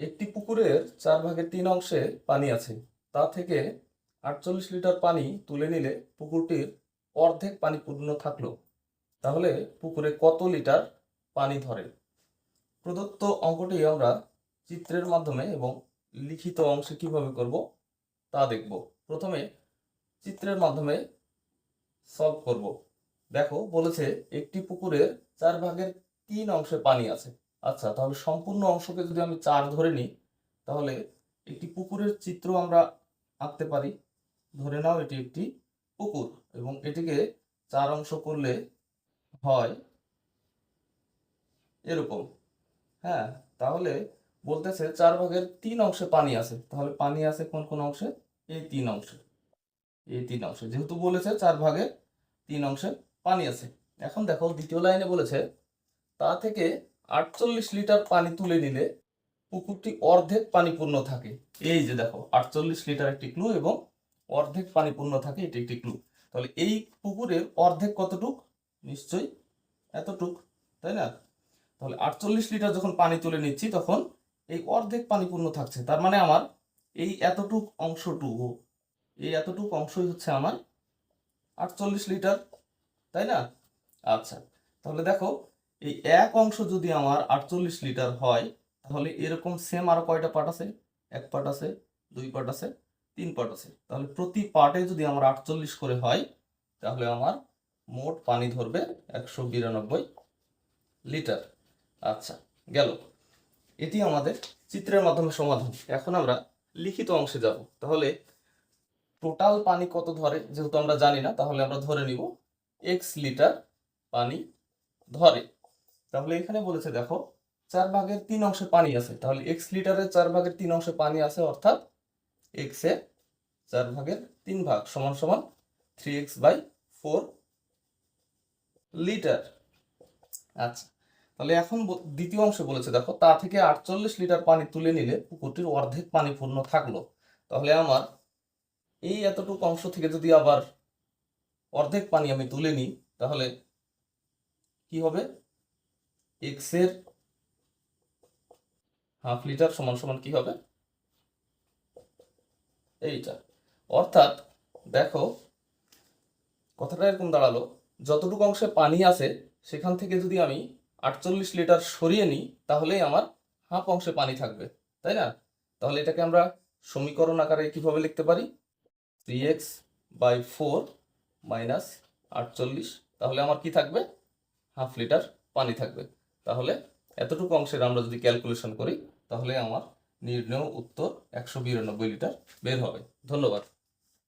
একটি পুকুরের চার ভাগের তিন অংশে পানি আছে। তা থেকে আটচল্লিশ লিটার পানি তুলে নিলে পুকুরটির অর্ধেক পানি পূর্ণ থাকল। তাহলে পুকুরে কত লিটার পানি ধরে? প্রদত্ত অঙ্কটি আমরা চিত্রের মাধ্যমে এবং লিখিত অংশে কীভাবে করব তা দেখব। প্রথমে চিত্রের মাধ্যমে সলভ করব। দেখো, বলেছে একটি পুকুরের চার ভাগের তিন অংশে পানি আছে। আচ্ছা তাহলে সম্পূর্ণ অংশকে যদি আমি চার ধরে নিই, তাহলে একটি পুকুরের চিত্র আমরা আঁকতে পারি। ধরে নাও এটি একটি পুকুর এবং এটিকে চার অংশ করলে হয় এরকম। হ্যাঁ তাহলে বলতেছে চার ভাগের তিন অংশে পানি আছে। তাহলে পানি আছে কোন কোন অংশে? এই তিন অংশে। এই তিন অংশে। যেহেতু বলেছে চার ভাগে তিন অংশে পানি আছে। এখন দেখো দ্বিতীয় লাইনে বলেছে, তা থেকে আটচল্লিশ লিটার পানি তুলে নিলে পুকুরটি অর্ধেক পানি পূর্ণ থাকে। এই যে দেখো, আটচল্লিশ লিটার একটি ক্লু এবং অর্ধেক পানি পূর্ণ থাকে, এটি একটি ক্লু তাহলে এই পুকুরের অর্ধেক কতটুক? নিশ্চয়ই এতটুক, তাই না? তাহলে আটচল্লিশ লিটার যখন পানি তুলে নিচ্ছি, তখন এই অর্ধেক পানি পূর্ণ থাকছে। তার মানে আমার এই এতটুক অংশটুকু, এই এতটুক অংশই হচ্ছে আমার আটচল্লিশ লিটার, তাই না? আচ্ছা তাহলে দেখো এই এক অংশ যদি আমার আটচল্লিশ লিটার হয়, তাহলে এরকম সেম আরও কয়টা পার্ট আছে? এক পার্ট আছে, দুই পার্ট আছে, তিন পার্ট আছে। তাহলে প্রতি পার্টে যদি আমার আটচল্লিশ করে হয়, তাহলে আমার মোট পানি ধরবে একশো বিরানব্বই লিটার। আচ্ছা গেল। এটি আমাদের চিত্রের মাধ্যমে সমাধান। এখন আমরা লিখিত অংশে যাব। তাহলে টোটাল পানি কত ধরে? যেহেতু আমরা জানি না, তাহলে আমরা ধরে নিব এক্স লিটার পানি ধরে। তাহলে এখানে বলেছে, দেখো, চার ভাগের তিন অংশে পানি আছে। তাহলে এক্স লিটারের চার ভাগের তিন অংশে পানি আছে, অর্থাৎ এক্স এ চার ভাগের তিন ভাগ সমান সমান three X by four litre আচ্ছা তাহলে এখন দ্বিতীয় অংশে বলেছে, দেখো, তা থেকে আটচল্লিশ লিটার পানি তুলে নিলে পুকুরটির অর্ধেক পানি পূর্ণ থাকল। তাহলে আমার এই এতটুকু অংশ থেকে যদি আবার অর্ধেক পানি আমি তুলে নিই, তাহলে কি হবে? এক্সের হাফ লিটার সমান সমান কি হবে? এইটা। অর্থাৎ দেখো, কথাটা এরকম দাঁড়াল, যতটুকু অংশে পানি আছে, সেখান থেকে যদি আমি আটচল্লিশ লিটার সরিয়ে নিই, তাহলেই আমার হাফ অংশে পানি থাকবে, তাই না? তাহলে এটাকে আমরা সমীকরণ আকারে কীভাবে লিখতে পারি? Three X by four minus আটচল্লিশ, তাহলে আমার কি থাকবে? হাফ লিটার পানি থাকবে। তাহলে এতটুকু অংশের আমরা যদি ক্যালকুলেশন করি, তাহলে আমার নির্ণয় উত্তর একশো বিরানব্বই লিটার বের হবে। ধন্যবাদ।